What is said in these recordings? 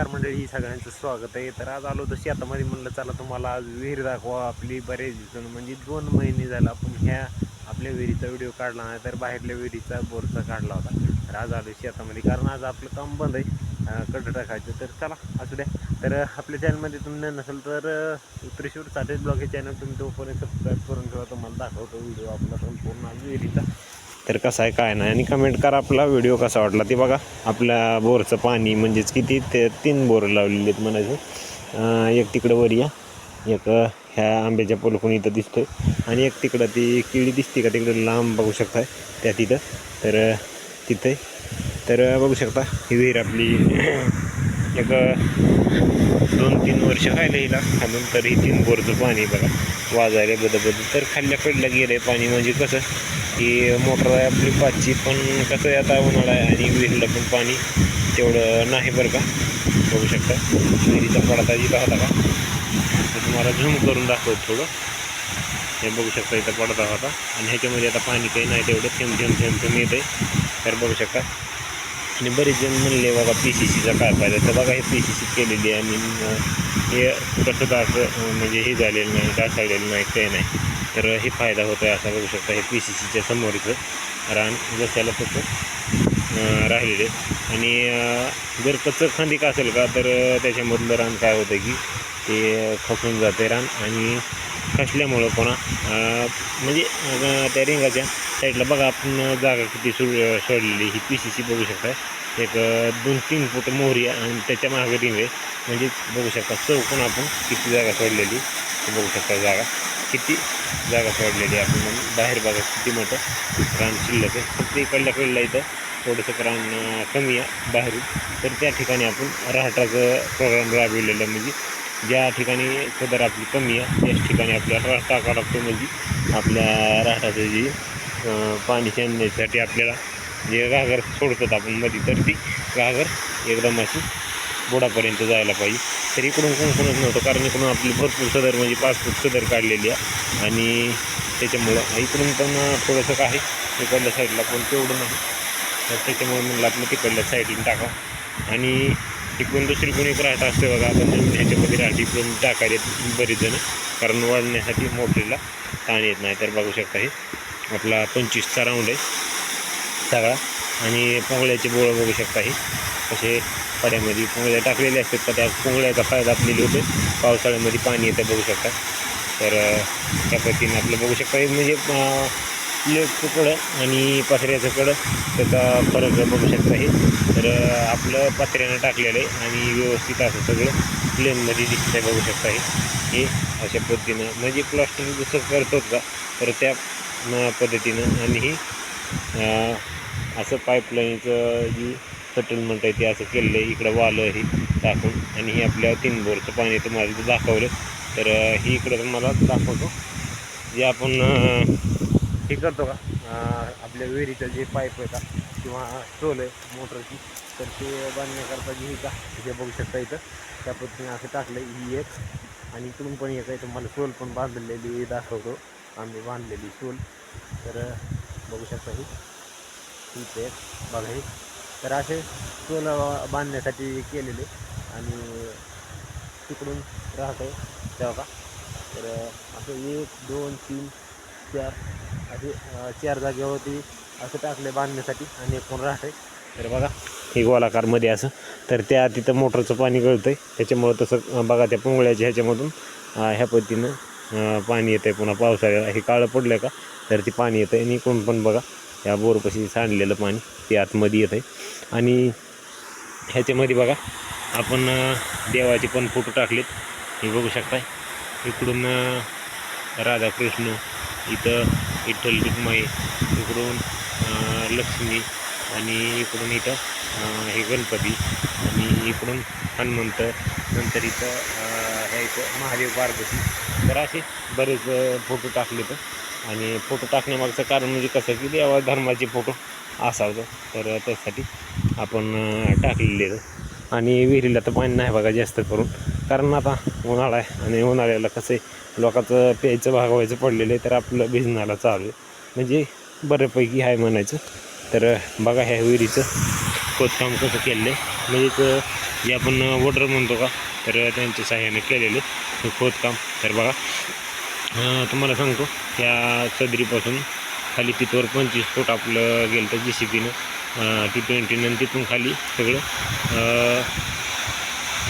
नमस्कार मंडळी सगळ्यांचं स्वागत आहे. तर आज आलो तर शेतामध्ये म्हणलं चला तुम्हाला आज विहीर दाखवा. आपली बरेच दिसून म्हणजे दोन महिने झाला आपण ह्या आपल्या विहिरीचा व्हिडिओ काढला नाही तर बाहेरल्या विहिरीचा बोरचा काढला होता. तर आज आलो शेतामध्ये कारण आज आपलं काम बंद आहे कडं टाकायचं. तर चला असू द्या. तर आपल्या चॅनलमध्ये तुम्ही नसेल तर त्रिशूर साठेच ब्लॉग हे चॅनल तुम्ही तोपर्यंत सबस्क्राईब करून ठेवा. तुम्हाला दाखवतो व्हिडिओ आपला संपूर्ण आज विहिरीचा. तर कसं आहे काय नाही. आणि कमेंट करा आपला व्हिडिओ कसा वाटला ते बघा. आपल्या बोरचं पाणी म्हणजेच किती ते तीन बोर लावलेले आहेत म्हणायचं. एक तिकडं वर या. एक ह्या आंब्याच्या पोलखून इथं दिसतोय. आणि एक तिकडं ती किळी दिसते का तिकडं लांब बघू शकताय. त्या तिथं. तर तिथे. तर बघू शकता ही विहीर आपली. एक दोन तीन वर्ष खायला हिला. खालून तर ही तीन बोरचं पाणी बघा. वाजायला बदल तर खाल्ल्या कडलं गेलं आहे पाणी म्हणजे कसं की मोटर आहे आपली पाचची पण कसं आहे आता उन्हाळा आहे आणि विहिरीला पण पाणी तेवढं नाही बरं का बघू शकता. विहिरीचा पडता जिथं होता का तर तुम्हाला झूम करून दाखवत थोडं. हे बघू शकता इथं पडता होता. आणि ह्याच्यामध्ये आता पाणी काही नाही तेवढं थेंब थेंब थेंब थेंब येत आहे तर बघू शकता. आणि बरेच जण म्हणले बघा पी सी सीचा काय फायदा? तर बघा हे पी सी सी केलेली आहे आणि हे कसं का असं म्हणजे हे झालेलं नाही डासाळलेलं नाही काय नाही. तर हे फायदा होतो आहे असा बघू शकता हे पी सी सीच्या समोरचं रान जशाला तसं अं, राहिलेले आणि जर कच्चं खांदिक असेल का तर त्याच्यामधलं रान काय होतं की ते खसून जाते रान आणि खसल्यामुळं कोणा म्हणजे त्या रिंगाच्या साईडला बघा आपण जागा किती सोड सोडलेली ही पी सी सी बघू शकता एक दोन तीन फूट मोहरी आणि त्याच्यामागे रिंग आहे. म्हणजे बघू शकता चौकून आपण किती जागा सोडलेली ते बघू शकता जागा. किती जागा सोडलेली आहे आपण. म्हणून बाहेर बघा किती मोठं रान शिल्लक आहे. फक्त इकडल्या कडल्या इथं थोडंसं रान कमी आहे बाहेरून. तर त्या ठिकाणी आपण राहटाचं प्रोग्राम राबविलेलं म्हणजे ज्या ठिकाणी सदर आपली कमी आहे त्याच ठिकाणी आपल्या राहता काढतो म्हणजे आपल्या राहटाचं जी पाणी शेंदण्यासाठी आपल्याला जे घागर सोडतात आपण मध्ये तर ती घागर एकदम अशी बुडापर्यंत जायला पाहिजे. तर इकडून कोण कोणच नव्हतं कारण इकडून आपली भरपूर सदर म्हणजे पाच फूट सदर काढलेली आहे. आणि त्याच्यामुळं इकडून पण थोडंसं काय इकडल्या साईडला पण तेवढं नाही. तर त्याच्यामुळे म्हणलं आपलं तिकडल्या साईडला टाका आणि टिकून दुसरी कोणी राहत असते बघा. आपण ह्याच्यामध्ये राहते इकडून टाकायला बरेच जण कारण वाढण्यासाठी मोटरीला ताण येत नाही. तर बघू शकता हे. आपला पंचवीसचा राऊंड आहे. सगळा. आणि पोंगळ्याचे बोळं बघू शकता हे. असे पड्यामध्ये पोंगळ्या टाकलेले असतात. का त्या पोंगळ्याचा फायदा आपल्याला होतो पावसाळ्यामध्ये पाणी येतं बघू शकता. तर त्या पद्धतीने आपलं बघू शकता म्हणजे प्लेटचं कडं आणि पत्र्याचं कडं त्याचा फरक बघू शकता हे. तर आपलं पत्र्यानं टाकलेलं आहे आणि व्यवस्थित असं सगळं प्लेनमध्ये दिसतं आहे बघू शकता हे. हे अशा पद्धतीनं म्हणजे प्लास्टिक जसं करतो का तर त्या पद्धतीनं आणि ही असं पाईपलाईनचं जी सेटलमेंट आहे ते असं केलेलं आहे. इकडं वालं हे टाकून आणि हे आपल्या तीन बोरचं पाणी तुम्हाला दाखवलं. तर हे ही इकडं तुम्हाला दाखवतो. जे आपण हे करतो का? आपल्या विहिरीचं जे पाईप आहे का किंवा स्टोल आहे मोटरची तर ते बांधण्याकरता जी का जे बघू शकता इथं. त्या पद्धतीने असं टाकलं ही एक. आणि इकडून पण एक आहे तुम्हाला स्टोल पण बांधलेली दाखवतो. आम्ही बांधलेली स्टोल तर बघू शकता ही. ठीक आहे. बघा हे. तर असे स्टोल बांधण्यासाठी केलेले. आणि तिकडून राहतो तेव्हा का? तर असं एक दोन तीन चार आधी चार जागेवरती असं टाकले बांधण्यासाठी आणि एक कोण राहते तर बघा हे गोलाकारमध्ये असं. तर त्या तिथं मोटरचं पाणी गळतं आहे त्याच्यामुळं तसं बघा त्या पोंगळ्याच्या ह्याच्यामधून ह्या पद्धतीनं पाणी येतं आहे पुन्हा पावसाळ्याला हे काळं पडलं का? तर ते पाणी येतं आहे आणि इकडून पण बघा या बोरपाशी सांडलेलं पाणी ते आतमध्ये येतं आहे आणि ह्याच्यामध्ये बघा आपण देवाचे पण फोटो टाकलेत. हे बघू शकताय. इकडून राधाकृष्ण इथं विठ्ठल रुक्माई इकडून लक्ष्मी आणि इकडून इथं हे गणपती आणि इकडून हनुमंत नंतर इथं हे इथं महादेव पार्वती. तर असे बरेच फोटो टाकले तर. आणि फोटो टाकण्यामागचं कारण म्हणजे कसं की देवा धर्माचे फोटो असावं तर त्यासाठी आपण टाकलेले. आणि विहिरीला तर पाणी नाही बघा जास्त करून. कारण आता उन्हाळा आहे आणि उन्हाळ्याला कसं आहे लोकांचं प्यायचं भागवायचं पडलेलं आहे तर आपलं भिजनाला चालू आहे. म्हणजे बऱ्यापैकी आहे म्हणायचं. तर बघा ह्या विहिरीचं खोदकाम कसं केलेलं आहे. म्हणजेच जे आपण वॉटर म्हणतो का तर त्यांच्या सहाय्याने केलेले हे खोदकाम. तर बघा तुम्हाला सांगतो त्या सदरीपासून खाली तिथवर पंचवीस फूट आपलं गेलं तर जी सी पीनं टी ट्वेंटीनं तिथून खाली सगळं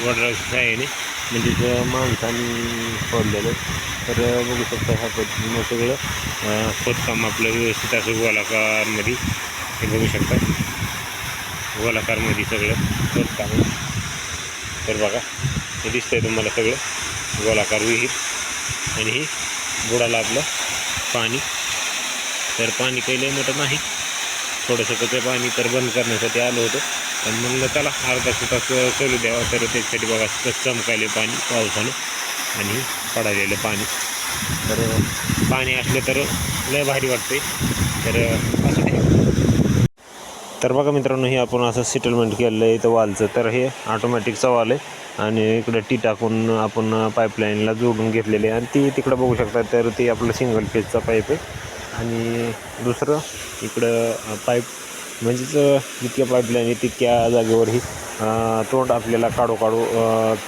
वॉटर सहाय्याने म्हणजे माणसाने खोदलेलं तर बघू शकता ह्या पद्धतीनं सगळं खोदकाम आपलं व्यवस्थित असं गोलाकारमध्ये हे बघू शकता. गोलाकारमध्ये सगळं खोदकाम तर बघा हे दिसतंय तुम्हाला सगळं. गोलाकार विहीर आणि ही बुडाला आपलं पाणी. तर पाणी काही लय मोठं नाही. थोडंसं ते पाणी तर बंद करण्यासाठी आलं होतं. पण म्हणलं चला अर्धा तास चालू द्यावा तर त्याच्यासाठी बघा कसं चमकायले पाणी पावसानं आणि पडालेलं पाणी. तर पाणी असलं तर लय भारी वाटते तर असं ते तर बघा मित्रांनो हे आपण असं सेटलमेंट केलेलं आहे इथं वालचं. तर हे ऑटोमॅटिकचा वाल आहे. आणि इकडं टी टाकून आपण पाईपलाईनला जोडून घेतलेले आहे. आणि ती तिकडं बघू शकता तर ते आपलं सिंगल फेजचा पाईप आहे. आणि दुसरं इकडं पाईप म्हणजेच जितक्या पाईपलाईन आहे तितक्या जागेवरही तोंड आपल्याला काढो काढू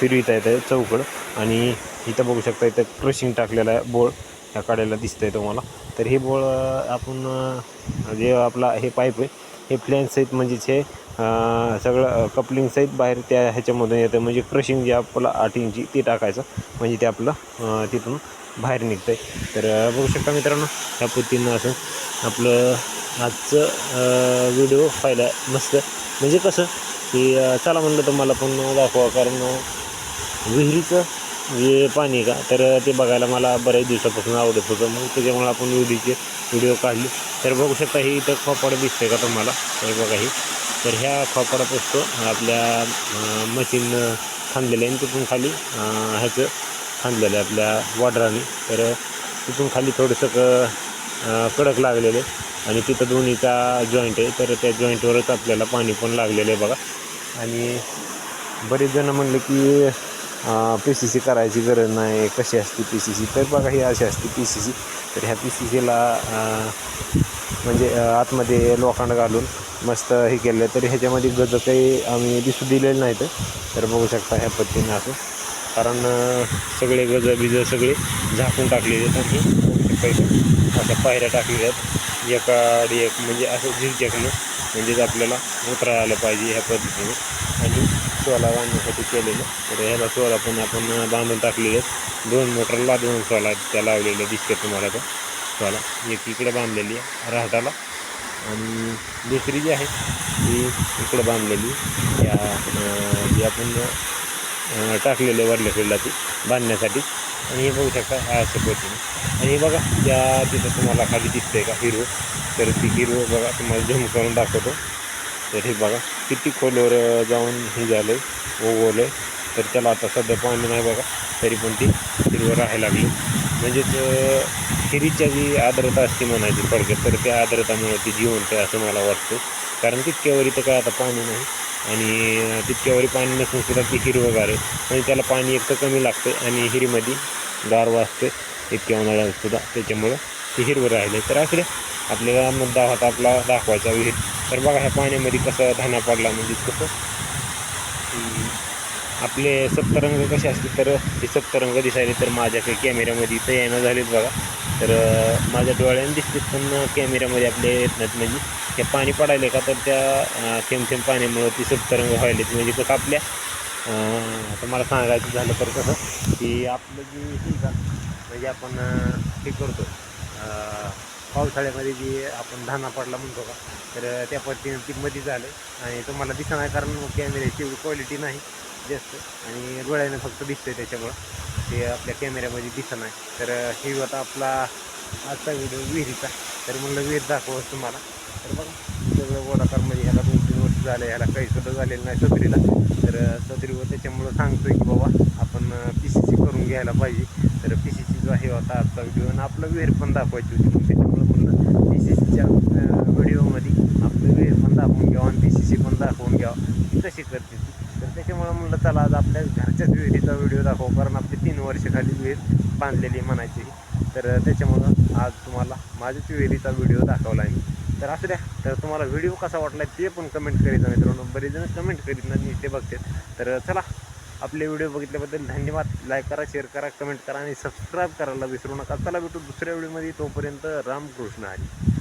फिरविता येतं चौकड. आणि इथं बघू शकता इथं क्रशिंग टाकलेलं आहे बोळ. ह्या काढायला दिसतंय तुम्हाला. तर हे बोळ आपण जे आपला हे पाईप आहे हे फ्लॅनसहित म्हणजेच हे सगळं कपलिंगसहित बाहेर त्या ह्याच्यामधून येतं. म्हणजे क्रशिंग जे आपलं आठ इंची ते टाकायचं. म्हणजे ते आपलं तिथून बाहेर निघतं आहे तर बघू शकता मित्रांनो ह्या पद्धतीनं असं आपलं आजचं व्हिडिओ पाहिला मस्त. म्हणजे कसं की चला म्हणलं तर मला पण दाखवा कारण विहिरीचं जे पाणी आहे का तर ते बघायला मला बऱ्याच दिवसापासून आवडत होतं. मग त्याच्यामुळे आपण विहिरीचे व्हिडिओ काढले. तर बघू शकता ही इथं खोपाडं दिसतंय का तुम्हाला? तर बघा ही. तर ह्या खोपाडापासून आपल्या मशीन खांदलेलं आहे. आणि तिथून खाली ह्याचं खांदलेलं आहे आपल्या वाडराने तर तिथून खाली थोडंसं कडक लागलेलं आहे. आणि तिथं दोन्हीचा जॉईंट आहे. तर त्या जॉईंटवरच आपल्याला पाणी पण लागलेलं आहे बघा. आणि बरेच जण म्हणले की पी सी सी करायची गरज नाही. कशी असते पी सी सी तर बघा ही अशी असते पी सी सी तर ह्या पी सी सीला म्हणजे आतमध्ये लोखंड घालून मस्त हे केलं. तर ह्याच्यामध्ये गज काही आम्ही दिसू दिलेलं नाहीत तर. बघू शकता ह्या पद्धतीनं असं. कारण सगळे गज बिज सगळे झाकून टाकलेले आहेत. आणि अशा पायऱ्या टाकलेल्या आहेत. एकाड एक म्हणजे असं झिकझॅकनं म्हणजेच आपल्याला उतरा आलं पाहिजे ह्या पद्धतीने. आणि सोला बांधण्यासाठी केलेलं. तर ह्याला सोला पण आपण बांधून टाकलेले आहेत. दोन मोटरला दोन सोला त्या लावलेल्या दिसते तुम्हाला तर सोला. एक इकडे बांधलेली आहे राहटाला आणि दुसरी जी आहे ती इकडे बांधलेली. या जी आपण टाकलेलं टाकलेले वरल्या फिल्डला ती बांधण्यासाठी. आणि हे बघू शकता ह्या अशा पद्धतीने आणि हे बघा त्या तिथं तुम्हाला खाली दिसतंय का हिरवं? तर ती हिरो बघा तुम्हाला झम करून दाखवतो. तर हे बघा किती खोलवर जाऊन हे झालं आहे आहे तर त्याला आता सध्या पाणी नाही बघा तरी पण ती हिरवं राहायला लागली. म्हणजेच हिरीच्या जी आर्द्रता असते म्हणायची थोडक्यात तर त्या आर्द्रतामुळे ती जिवंत आहे असं मला वाटतं. कारण तितक्यावर इथं काय आता पाणी नाही. आणि तितक्यावरी पाणी नसून सुद्धा ती हिरवंगार आहे. म्हणजे त्याला पाणी एक तर कमी लागतं आणि हिरीमध्ये गार वाजते इतक्या उन्हाळ्यात सुद्धा. त्याच्यामुळं ते हिरवं राहिले तर असले आपल्याला मुद्दा होता आपला दाखवायचा विहीर तर बघा ह्या पाण्यामध्ये कसं धाना पडला म्हणजे कसं? आपले सप्तरंग कसे असतील? तर ते सप्तरंग दिसायले तर माझ्या काही कॅमेऱ्यामध्ये इथं येणं झालेत बघा. तर माझ्या डोळ्याने दिसते पण कॅमेऱ्यामध्ये आपले येत नाहीत. म्हणजे ते पाणी पडायले का तर त्या थेंब थेंब पाण्यामुळं ती सप्तरंग व्हायलेत. म्हणजे कसं आपल्या तर आता मला सांगायचं झालं तर कसं की आपलं जे हे म्हणजे आपण हे करतो पावसाळ्यामध्ये जी आपण धाना पडला म्हणतो का तर त्या पद्धतीने ती मध्ये झालं. आणि तुम्हाला दिसणार कारण कॅमेऱ्याची क्वालिटी नाही जास्त. आणि डोळ्याने फक्त दिसतंय त्याच्यामुळं. ते आपल्या कॅमेऱ्यामध्ये दिसत नाही. तर हे होता आपला आजचा व्हिडिओ विहिरीचा. तर म्हणलं विहीर दाखवत तुम्हाला. तर बघा सगळं वडाकारमध्ये ह्याला दोन तीन वर्ष झालं. ह्याला काही सुद्धा झालेलं नाही सदरीला. तर सदरीवर त्याच्यामुळं सांगतोय की बाबा आपण पी सी सी करून घ्यायला पाहिजे. तर पी सी सीचा हे होता आजचा व्हिडिओ आणि आपलं विहीर पण दाखवायची होती. मग सी सीच्या व्हिडिओमध्ये आपलं वेळ पण दाखवून घ्यावं आणि डी सी सी पण दाखवून घ्यावं ती कशी करते तर त्याच्यामुळं म्हणलं चला आज आपल्या घरच्याच विहिरीचा व्हिडिओ दाखव कारण आपली तीन वर्ष खाली विहीर बांधलेली म्हणायची. तर त्याच्यामुळं आज तुम्हाला माझ्याच विहिरीचा व्हिडिओ दाखवला आहे मी. तर असू द्या तर तुम्हाला व्हिडिओ कसा वाटला ते पण कमेंट करीत मित्रांनो. बरेच जण कमेंट करीत नाही ते बघते तर चला आपले व्हिडिओ बघितल्याबद्दल धन्यवाद. लाईक करा शेअर करा कमेंट करा आणि सबस्क्राईब करायला विसरू नका. चला भेटू दुसऱ्या व्हिडिओमध्ये तोपर्यंत रामकृष्ण हरी.